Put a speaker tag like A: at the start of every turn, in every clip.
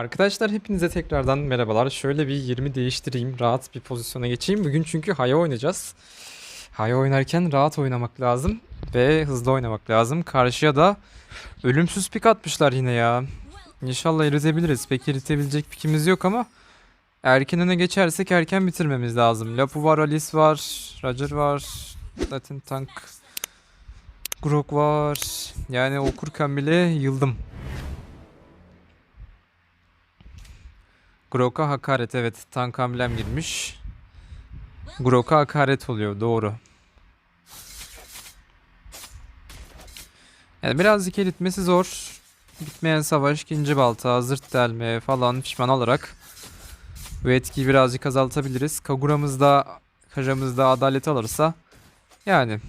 A: Arkadaşlar hepinize tekrardan merhabalar. Şöyle bir 20 değiştireyim. Rahat bir pozisyona geçeyim. Bugün çünkü Haya oynayacağız. Haya oynarken rahat oynamak lazım. Ve hızlı oynamak lazım. Karşıya da ölümsüz pik atmışlar yine ya. İnşallah eritebiliriz. Pek eritebilecek pikimiz yok ama erken öne geçersek erken bitirmemiz lazım. Lapu var, Alice var, Roger var, Latin Tank, Grok var. Yani okurken bile yıldım. Grok'a hakaret evet. Tank hamlem girmiş. Grok'a hakaret oluyor doğru. Yani birazcık eritmesi zor. Bitmeyen savaş, ikinci balta, zırt delme falan pişman olarak bu etkiyi birazcık azaltabiliriz. Kagura'mız da Kaja'mız da adalet alırsa yani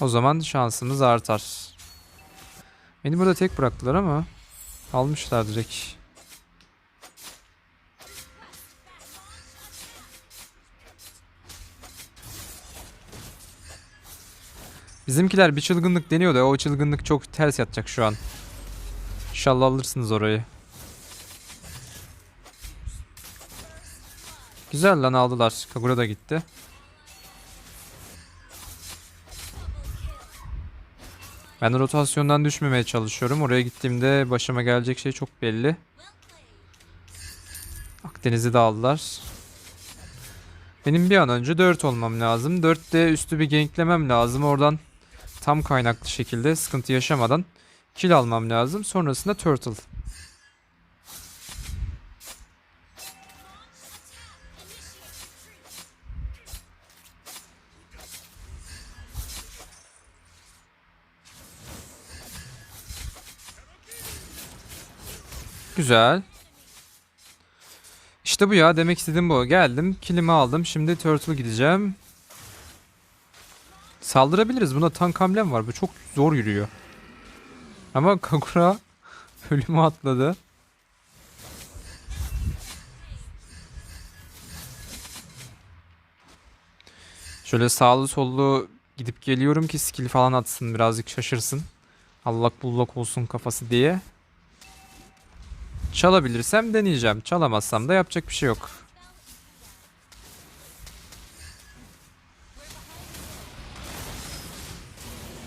A: o zaman şansımız artar. Beni burada tek bıraktılar ama Almışlar direkt. Bizimkiler bir çılgınlık deniyor da o çılgınlık çok ters yatacak şu an. İnşallah alırsınız orayı. Güzel lan aldılar. Kagura da gitti. Ben rotasyondan düşmemeye çalışıyorum. Oraya gittiğimde başıma gelecek şey çok belli. Akdeniz'i de aldılar. Benim bir an önce 4 olmam lazım. 4'te üstü bir ganklemem lazım. Oradan tam kaynaklı şekilde sıkıntı yaşamadan kill almam lazım. Sonrasında turtle. Güzel. İşte bu ya demek istediğim bu. Geldim kilimi aldım. Şimdi turtle gideceğim. Saldırabiliriz. Bunda tank hamlem var. Bu çok zor yürüyor. Ama Kagura ölümü atladı. Şöyle sağlı sollu gidip geliyorum ki skill falan atsın birazcık şaşırsın. Allak bullak olsun kafası diye. Çalabilirsem deneyeceğim. Çalamazsam da yapacak bir şey yok.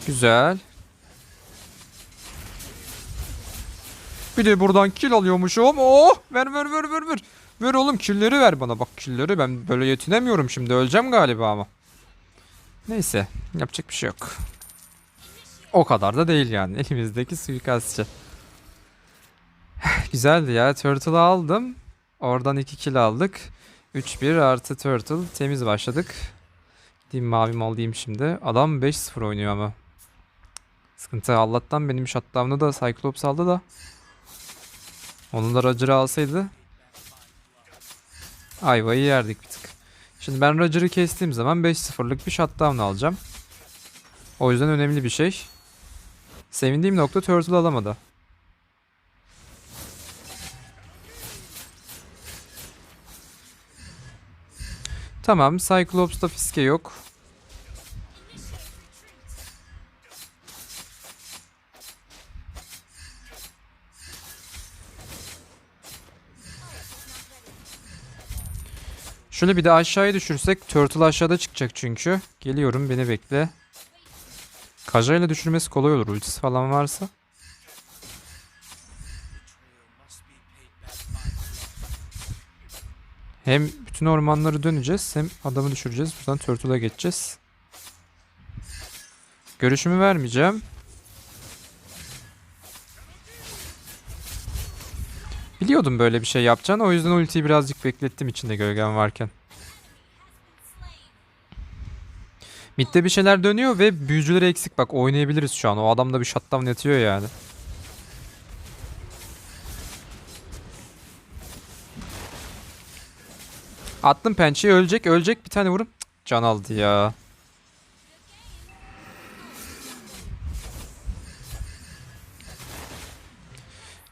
A: Güzel. Bir de buradan kill alıyormuşum. Oh! Ver ver ver ver ver. Ver oğlum killleri ver bana. Bak killleri ben böyle yetinemiyorum şimdi. Öleceğim galiba ama. Neyse. Yapacak bir şey yok. O kadar da değil yani. Elimizdeki suikastçı. Güzeldi ya. Turtle'ı aldım. Oradan 2 kill aldık. 3-1 artı Turtle. Temiz başladık. Gideyim mavim alayım şimdi. Adam 5-0 oynuyor ama. Sıkıntı Allah'tan benim shutdown'ı da Cyclops aldı da. Onun da Roger'ı alsaydı. Ayvayı yerdik bir tık. Şimdi ben Roger'ı kestiğim zaman 5-0'lık bir shutdown alacağım. O yüzden önemli bir şey. Sevindiğim nokta Turtle alamadı. Tamam. Cyclops'ta fiske yok. Şöyle bir de aşağıya düşürsek Turtle aşağıda çıkacak çünkü. Geliyorum beni bekle. Kaja ile düşürmesi kolay olur ultisi falan varsa. Hem bütün ormanları döneceğiz hem adamı düşüreceğiz. Buradan Turtle'a geçeceğiz. Görüşümü vermeyeceğim. Biliyordum böyle bir şey yapacağını. O yüzden ultiyi birazcık beklettim içinde gölgen varken. Mid'de bir şeyler dönüyor ve büyücüleri eksik. Bak oynayabiliriz şu an. O adamda bir shutdown yatıyor yani. Attım pençeyi ölecek ölecek bir tane vurum. Cık, can aldı ya.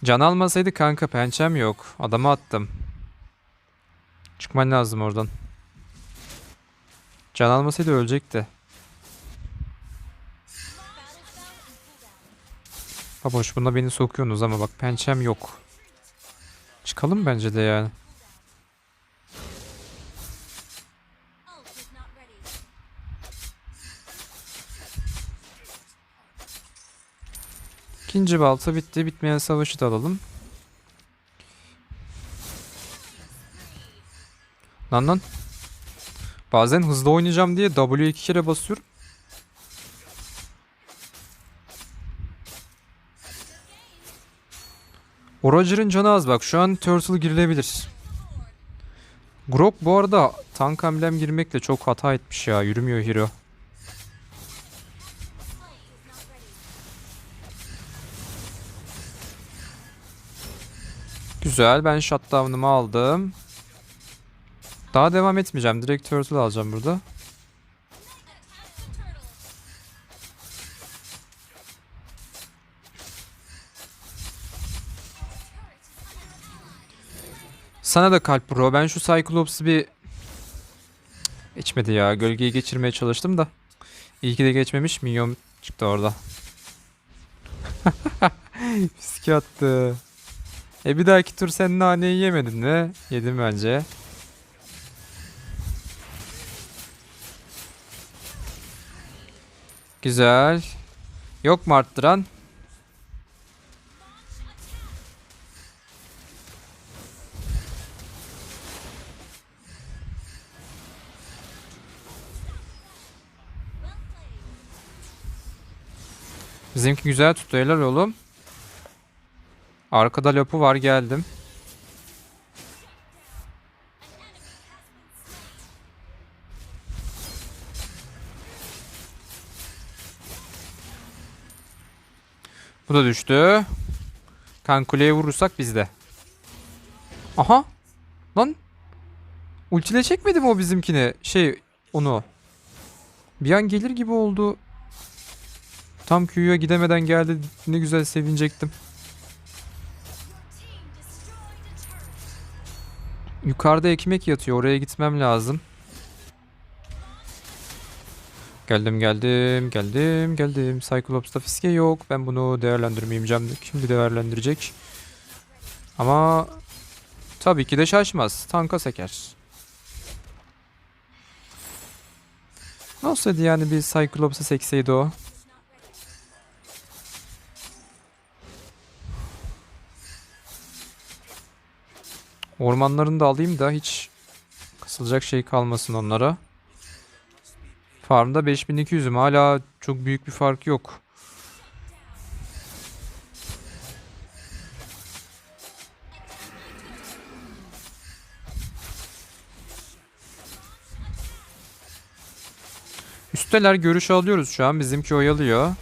A: Can almasaydı kanka pençem yok. Adamı attım. Çıkman lazım oradan. Can almasaydı ölecekti. Baboş buna beni sokuyorsunuz ama bak pençem yok. Çıkalım bence de yani. İkinci balta bitti. Bitmeyen savaşı da alalım. Lan lan. Bazen hızlı oynayacağım diye W iki kere basıyorum. Roger'ın canı az bak. Şu an Turtle girilebilir. Grok bu arada tank emblem girmekle çok hata etmiş ya. Yürümüyor hero. Güzel. Ben shutdown'ımı aldım. Daha devam etmeyeceğim. Direkt turtle alacağım burada. Sana da kalp bro. Ben şu Cyclops'u bir... Geçmedi ya. Gölgeyi geçirmeye çalıştım da. İyi ki de geçmemiş. Minyon çıktı orada. Fiske attı. E bir dahaki tur sen naneyi yemedin mi? Yedim bence. Güzel. Yok mu arttıran? Bizimki güzel tuttu helal oğlum. Arkada lopu var geldim. Bu da düştü. Kan kuleye vurursak bizde. Aha. Lan. Ultile çekmedi mi o bizimkini? Şey onu. Bir an gelir gibi oldu. Tam Q'ya gidemeden geldi. Ne güzel sevinecektim. Yukarıda ekmek yatıyor. Oraya gitmem lazım. Geldim geldim geldim geldim. Cyclops'ta fiske yok. Ben bunu değerlendirmeyeceğim. Şimdi değerlendirecek. Ama tabii ki de şaşmaz. Tanka seker. Nasıl yani bir Cyclops'a sekseydi o? Ormanlarını da alayım da hiç kasılacak şey kalmasın onlara. Farmda 5200'üm. Hala çok büyük bir fark yok. Üsteler görüş alıyoruz şu an. Bizimki oyalıyor.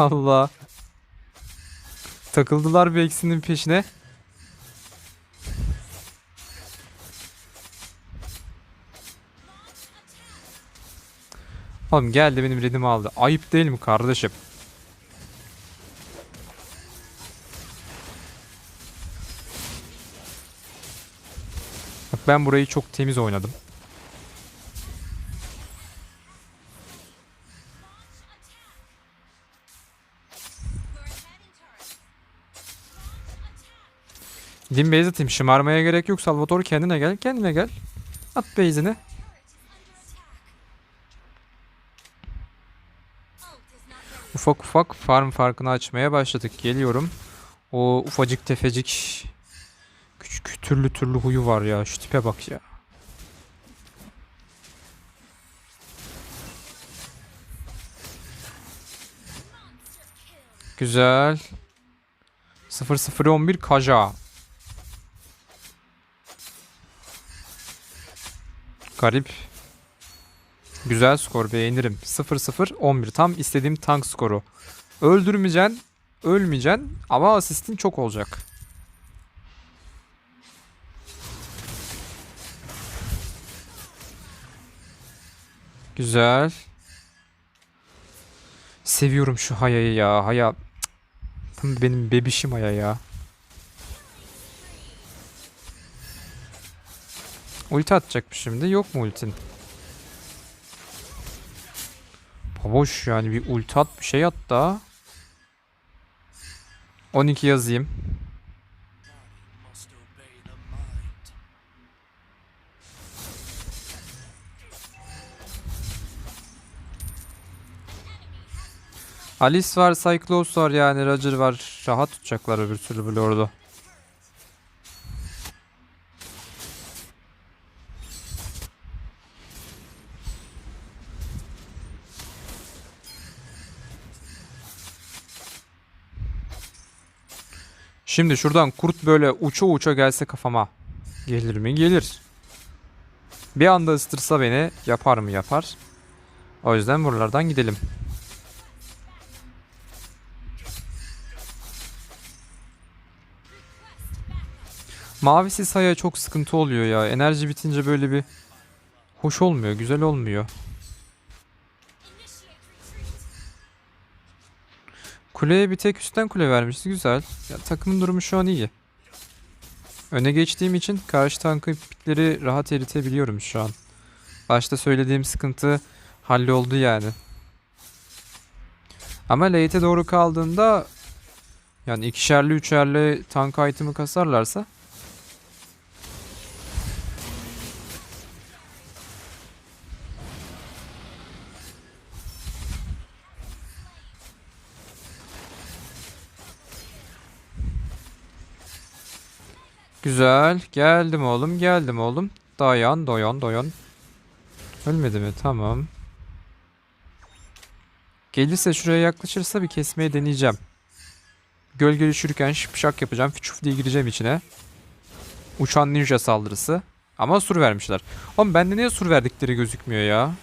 A: Valla. Takıldılar bir eksinin peşine. Oğlum geldi benim redimi aldı. Ayıp değil mi kardeşim? Bak ben burayı çok temiz oynadım. Gideyim base atayım. Şımarmaya gerek yok. Salvatore kendine gel. Kendine gel. At base'ini. Ufak ufak farm farkını açmaya başladık. Geliyorum. O ufacık tefecik küçük türlü türlü huyu var ya. Şu tipe bak ya. Güzel. 0-0-11 Kaja. Garip. Güzel skor beğenirim. 0-0-11 tam istediğim tank skoru. Öldürmeyeceksin, ölmeyeceksin ama asistin çok olacak. Güzel. Seviyorum şu Haya'yı ya. Haya Cık. Benim bebişim Haya ya. Ulti atacak mı şimdi? Yok mu ultin? Baboş yani bir ulti at bir şey at daha. 12 yazayım. Alice var, Cyclops var yani Roger var. Rahat tutacaklar öbür türlü Lord'u. Şimdi şuradan kurt böyle uça uça gelse kafama. Gelir mi? Gelir. Bir anda ısıtırsa beni yapar mı? Yapar. O yüzden buralardan gidelim. Mavisi saya çok sıkıntı oluyor ya. Enerji bitince böyle bir hoş olmuyor, güzel olmuyor. Kuleye bir tek üstten kule vermişiz. Güzel. Ya, takımın durumu şu an iyi. Öne geçtiğim için karşı tankın pikleri rahat eritebiliyorum şu an. Başta söylediğim sıkıntı halloldu yani. Ama late'e doğru kaldığında yani ikişerli üçerli tank item'ı kasarlarsa Güzel. Geldim oğlum. Geldim oğlum. Dayan, doyan, doyan. Ölmedi mi? Tamam. Gelirse şuraya yaklaşırsa bir kesmeye deneyeceğim. Gölge düşürürken şıpşak yapacağım. Füçuf diye gireceğim içine. Uçan ninja saldırısı. Ama sur vermişler. Oğlum bende niye sur verdikleri gözükmüyor ya?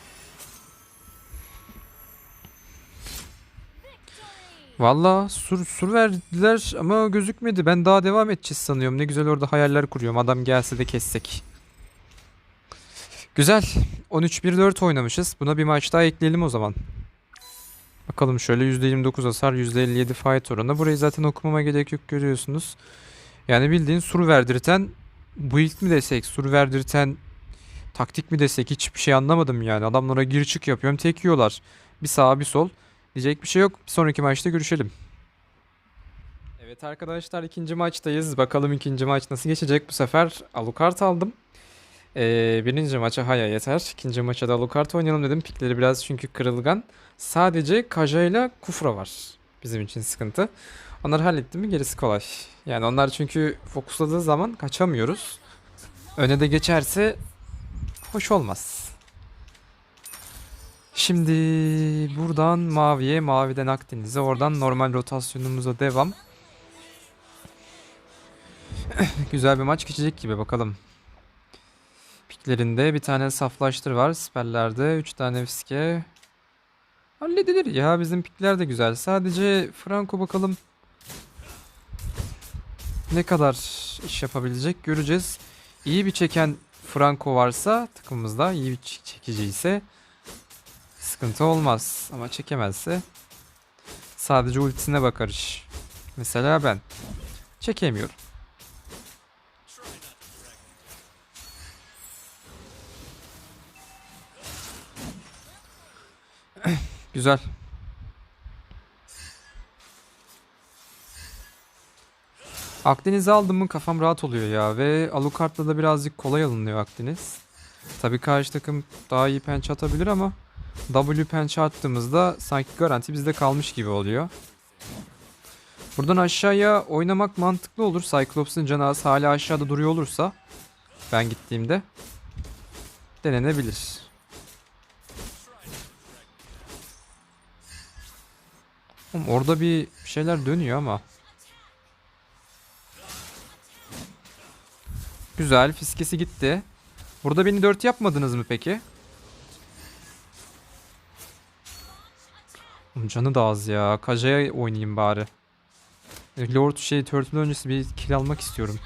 A: Valla sur, sur verdiler ama gözükmedi. Ben daha devam edeceğiz sanıyorum. Ne güzel orada hayaller kuruyorum. Adam gelse de kessek. Güzel. 13-1-4 oynamışız. Buna bir maç daha ekleyelim o zaman. Bakalım şöyle %29 hasar, %57 fight oranı. Burayı zaten okumama gerek yok görüyorsunuz. Yani bildiğin sur verdirten build mi desek, sur verdirten taktik mi desek hiçbir şey anlamadım yani. Adamlara gir çık yapıyorum tek yiyorlar. Bir sağa bir sol. Diyecek bir şey yok. Bir sonraki maçta görüşelim. Evet arkadaşlar ikinci maçtayız. Bakalım ikinci maç nasıl geçecek bu sefer. Alucard aldım. Ee, birinci maça Haya yeter. İkinci maça da Alucard oynayalım dedim. Pikleri biraz çünkü kırılgan. Sadece Kaja ile Kufra var. Bizim için sıkıntı. Onları hallettim mi gerisi kolay. Yani onlar çünkü fokusladığı zaman kaçamıyoruz. Öne de geçerse hoş olmaz. Şimdi buradan maviye, maviden Akdeniz'e, oradan normal rotasyonumuza devam. Güzel bir maç geçecek gibi bakalım. Piklerinde bir tane saflaştır var. Siperlerde 3 tane fiske. Halledilir ya bizim pikler de güzel. Sadece Franco bakalım ne kadar iş yapabilecek göreceğiz. İyi bir çeken Franco varsa takımımızda iyi bir çekici ise sıkıntı olmaz. Ama çekemezse sadece ultisine bakar iş. Mesela ben çekemiyorum. Güzel. Akdeniz'i aldım mı kafam rahat oluyor ya ve Alucard'la da birazcık kolay alınıyor Akdeniz. Tabii karşı takım daha iyi pençe atabilir ama W pençe attığımızda sanki garanti bizde kalmış gibi oluyor. Buradan aşağıya oynamak mantıklı olur. Cyclops'un canı az hala aşağıda duruyor olursa ben gittiğimde denenebilir. Oğlum orada bir şeyler dönüyor ama. Güzel. Fiskesi gitti. Burada beni 4 yapmadınız mı peki? Canı da az ya. Kaja'ya oynayayım bari. E, Lord şey Turtle öncesi bir kill almak istiyorum.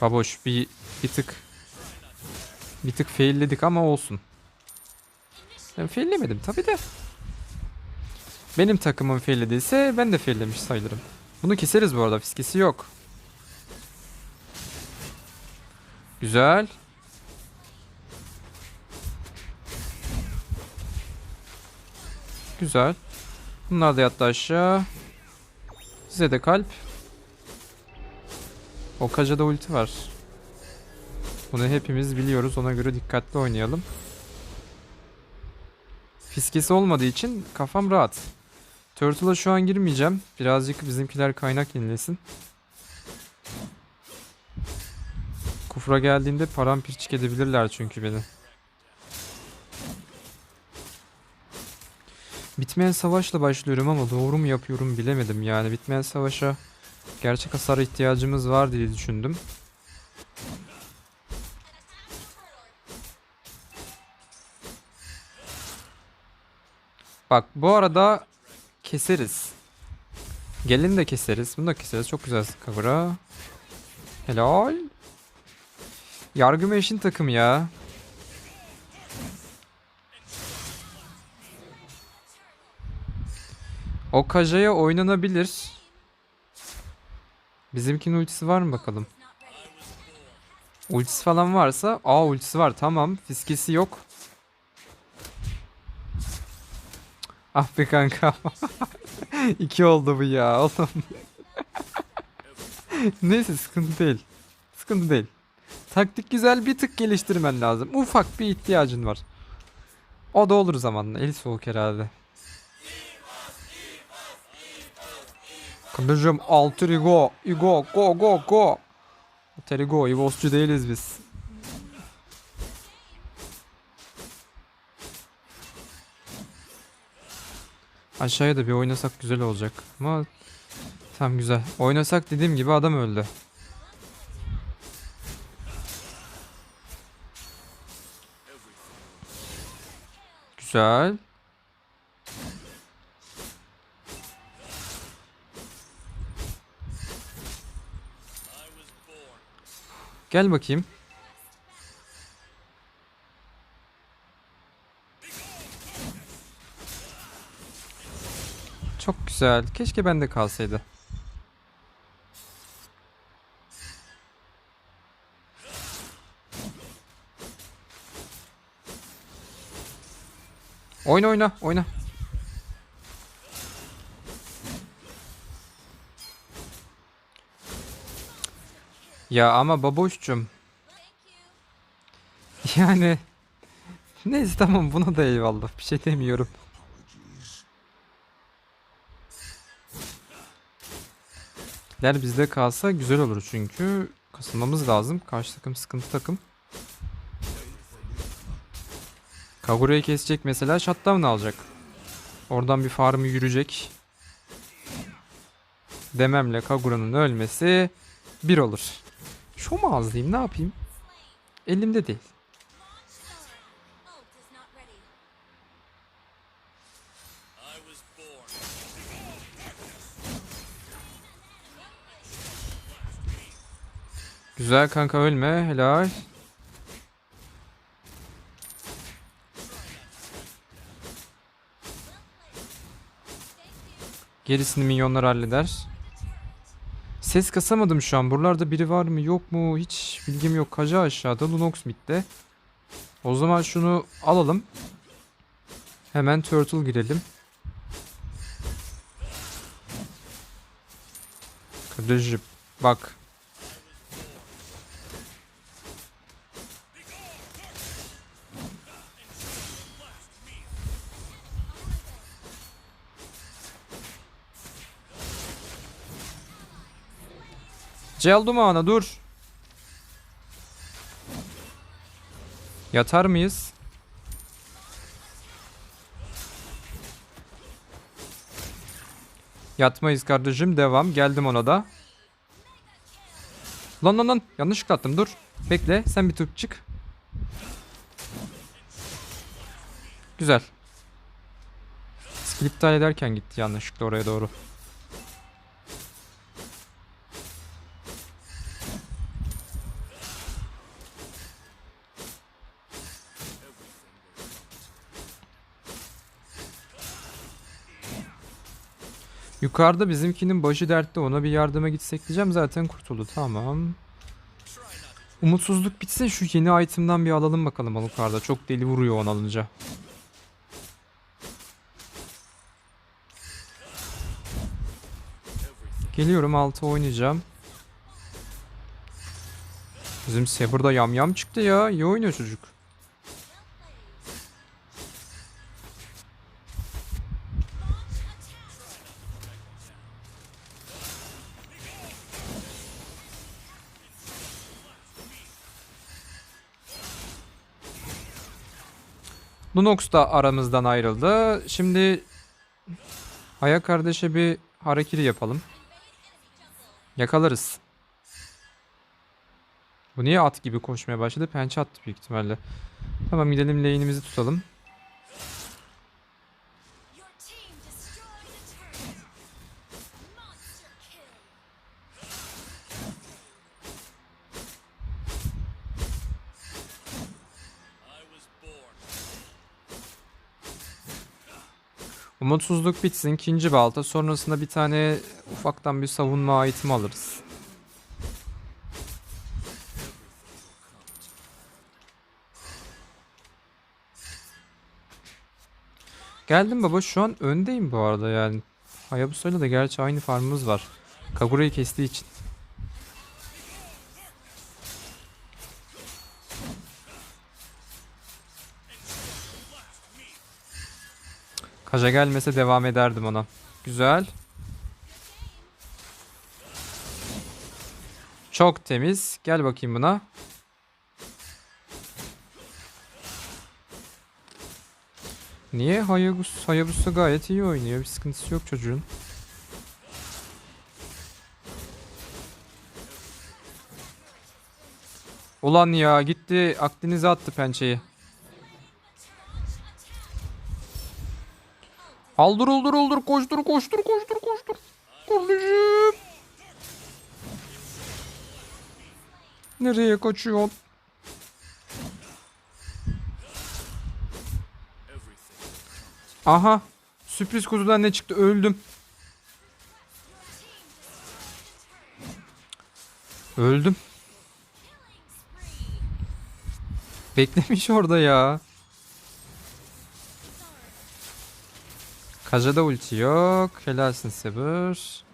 A: Baboş bir bir tık Bir tık failledik ama olsun. Ben faillemedim tabi de. Benim takımım faillediyse ben de faillemiş sayılırım. Bunu keseriz bu arada. Fiskesi yok. Güzel. Güzel. Bunlar da yattı aşağı. Size de kalp. Okaja'da ulti var. Bunu hepimiz biliyoruz. Ona göre dikkatli oynayalım. Fiskesi olmadığı için kafam rahat. Turtle'a şu an girmeyeceğim. Birazcık bizimkiler kaynak yenilesin. Kufra geldiğinde paramparçık edebilirler çünkü beni. Bitmeyen savaşla başlıyorum ama doğru mu yapıyorum bilemedim yani. Bitmeyen savaşa gerçek hasara ihtiyacımız var diye düşündüm. Bak bu arada keseriz. Gelin de keseriz. Bunu da keseriz. Çok güzel cover'a. Helal. Yargı meşin takım ya. O Kaja'ya oynanabilir. Bizimkinin ultisi var mı bakalım? Ultisi falan varsa, aa ultisi var tamam. Fiskesi yok. Ah be kanka. İki oldu bu ya oğlum. Neyse sıkıntı değil. Sıkıntı değil. Taktik güzel bir tık geliştirmen lazım. Ufak bir ihtiyacın var. O da olur zamanla. El soğuk herhalde. Kardeşim alter ego. Ego go go go. Alter ego. Evoscu değiliz biz. Aşağıya da bir oynasak güzel olacak. Ama tam güzel. Oynasak dediğim gibi adam öldü. Güzel. Gel bakayım. Çok güzel. Keşke bende kalsaydı. Oyna oyna oyna. Ya ama baboşçum. Yani neyse tamam buna da eyvallah. Bir şey demiyorum. Der bizde kalsa güzel olur çünkü kasılmamız lazım. Karşı takım sıkıntı takım. Kagura'yı kesecek mesela shutdown alacak. Oradan bir farmı yürüyecek. Dememle Kagura'nın ölmesi bir olur. Şu mu azlayayım ne yapayım? Elimde değil. Güzel kanka ölme helal. Gerisini minyonlar halleder. Ses kasamadım şu an. Buralarda biri var mı yok mu hiç bilgim yok. Kaca aşağıda Lunox midde. O zaman şunu alalım. Hemen Turtle girelim. Kardeşim bak. Celdumana dur. Yatar mıyız? Yatmayız kardeşim. Devam. Geldim ona da. Lan lan lan. Yanlışlıkla attım. Dur. Bekle. Sen bir tık çık. Güzel. Skill iptal ederken gitti yanlışlıkla oraya doğru. Yukarıda bizimkinin başı dertte ona bir yardıma gitsek diyeceğim zaten kurtuldu tamam. Umutsuzluk bitsin şu yeni item'dan bir alalım bakalım Alucard'a. Çok deli vuruyor onu alınca. Geliyorum altı oynayacağım. Bizim Saber'da yamyam çıktı ya. İyi oynuyor çocuk. Lunox da aramızdan ayrıldı. Şimdi Aya kardeşe bir harekiri yapalım. Yakalarız. Bu niye at gibi koşmaya başladı? Pençe attı büyük ihtimalle. Tamam gidelim lane'imizi tutalım. Umutsuzluk bitsin. ikinci balta. Sonrasında bir tane ufaktan bir savunma item alırız. Geldim baba. Şu an öndeyim bu arada yani. Hayabusa'yla da gerçi aynı farmımız var. Kagura'yı kestiği için. Kaja gelmese devam ederdim ona. Güzel. Çok temiz. Gel bakayım buna. Niye? Hayabusa, Hayabusa gayet iyi oynuyor. Bir sıkıntısı yok çocuğun. Ulan ya gitti Akdeniz'e attı pençeyi. Aldır oldur oldur koştur koştur koştur koştur. Kardeşim. Nereye kaçıyorsun? Aha. Sürpriz kuzudan ne çıktı? Öldüm. Öldüm. Beklemiş orada ya. Kaja'da ulti yok. Helalsin Saber.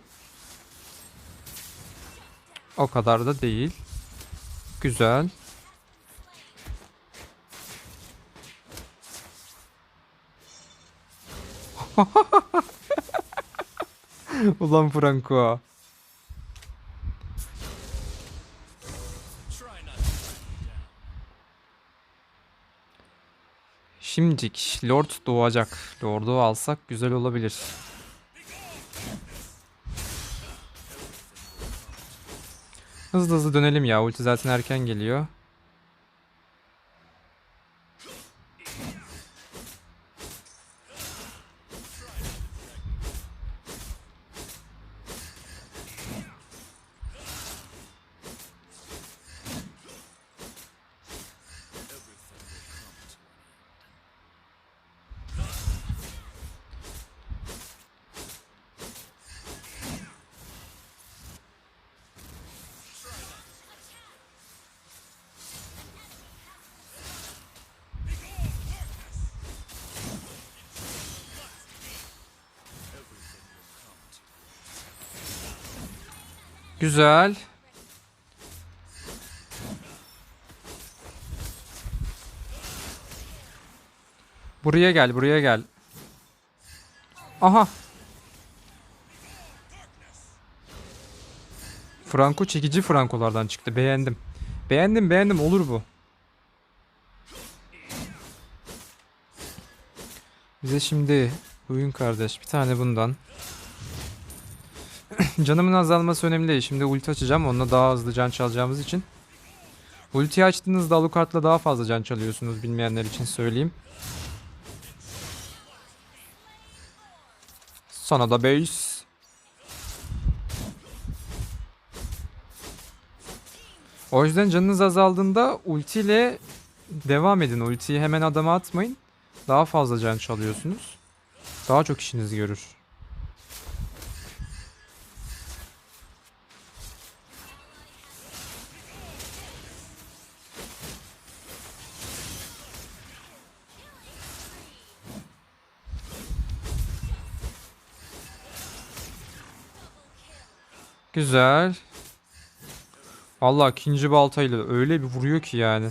A: O kadar da değil. Güzel. Ulan Franco. Şimdicik Lord doğacak. Lord'u alsak güzel olabilir. Hızlı hızlı dönelim ya. Ulti zaten erken geliyor. Güzel. Buraya gel, buraya gel. Aha. Franco çekici Frankolardan çıktı. Beğendim. Beğendim, beğendim. Olur bu. Bize şimdi oyun kardeş bir tane bundan. Canımın azalması önemli değil. Şimdi ulti açacağım. Onunla daha hızlı can çalacağımız için. Ulti açtığınızda Alucard'la daha fazla can çalıyorsunuz bilmeyenler için söyleyeyim. Sana da base. O yüzden canınız azaldığında ultiyle devam edin. Ultiyi hemen adama atmayın. Daha fazla can çalıyorsunuz. Daha çok işinizi görür. Güzel. Allah ikinci baltayla öyle bir vuruyor ki yani.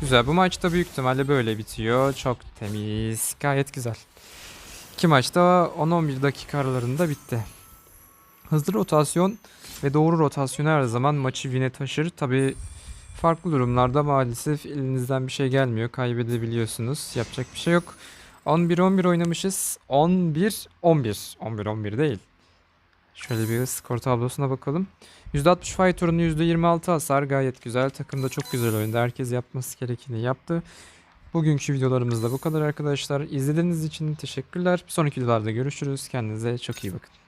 A: Güzel. Bu maç da büyük ihtimalle böyle bitiyor. Çok temiz. Gayet güzel. İki maçta 10-11 dakika aralarında bitti. Hızlı rotasyon ve doğru rotasyon her zaman maçı win'e taşır. Tabi farklı durumlarda maalesef elinizden bir şey gelmiyor. Kaybedebiliyorsunuz. Yapacak bir şey yok. 11-11 oynamışız. 11-11. 11-11 değil. Şöyle bir skor tablosuna bakalım. %60 fight oranı %26 hasar gayet güzel. Takım da çok güzel oynadı. Herkes yapması gerekeni yaptı. Bugünkü videolarımız da bu kadar arkadaşlar. İzlediğiniz için teşekkürler. Bir sonraki videolarda görüşürüz. Kendinize çok iyi bakın.